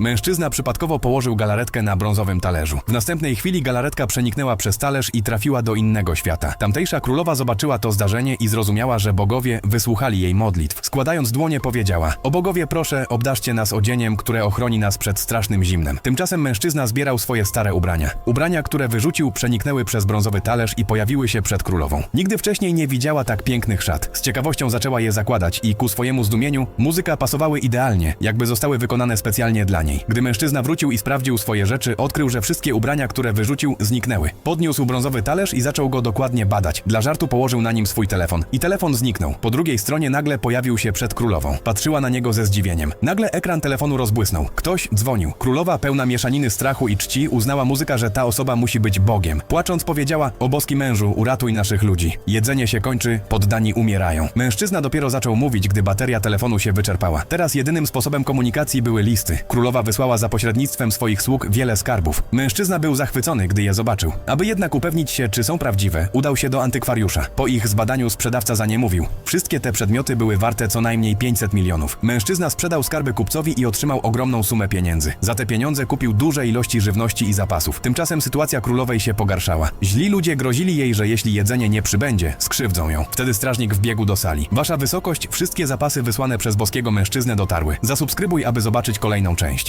Mężczyzna przypadkowo położył galaretkę na brązowym talerzu. W następnej chwili galaretka przeniknęła przez talerz i trafiła do innego świata. Tamtejsza królowa zobaczyła to zdarzenie i zrozumiała, że bogowie wysłuchali jej modlitw. Składając dłonie powiedziała: O bogowie proszę, obdarzcie nas odzieniem, które ochroni nas przed strasznym zimnem. Tymczasem mężczyzna zbierał swoje stare ubrania. Ubrania, które wyrzucił, przeniknęły przez brązowy talerz i pojawiły się przed królową. Nigdy wcześniej nie widziała tak pięknych szat. Z ciekawością zaczęła je zakładać i ku swojemu zdumieniu muzyka pasowały idealnie, jakby zostały wykonane specjalnie dla niej. Gdy mężczyzna wrócił i sprawdził swoje rzeczy, odkrył, że wszystkie ubrania, które wyrzucił, zniknęły. Podniósł brązowy talerz i zaczął go dokładnie badać. Dla żartu położył na nim swój telefon. I telefon zniknął. Po drugiej stronie nagle pojawił się przed królową. Patrzyła na niego ze zdziwieniem. Nagle ekran telefonu rozbłysnął. Ktoś dzwonił. Królowa, pełna mieszaniny strachu i czci, uznała muzyka, że ta osoba musi być Bogiem. Płacząc powiedziała, o boski mężu, uratuj naszych ludzi. Jedzenie się kończy, poddani umierają. Mężczyzna dopiero zaczął mówić, gdy bateria telefonu się wyczerpała. Teraz jedynym sposobem komunikacji były listy. Wysłała za pośrednictwem swoich sług wiele skarbów. Mężczyzna był zachwycony, gdy je zobaczył. Aby jednak upewnić się, czy są prawdziwe, udał się do antykwariusza. Po ich zbadaniu sprzedawca za nie mówił. Wszystkie te przedmioty były warte co najmniej 500 milionów. Mężczyzna sprzedał skarby kupcowi i otrzymał ogromną sumę pieniędzy. Za te pieniądze kupił duże ilości żywności i zapasów. Tymczasem sytuacja królowej się pogarszała. Źli ludzie grozili jej, że jeśli jedzenie nie przybędzie, skrzywdzą ją. Wtedy strażnik wbiegł do sali. Wasza wysokość, wszystkie zapasy wysłane przez boskiego mężczyznę dotarły. Zasubskrybuj, aby zobaczyć kolejną część.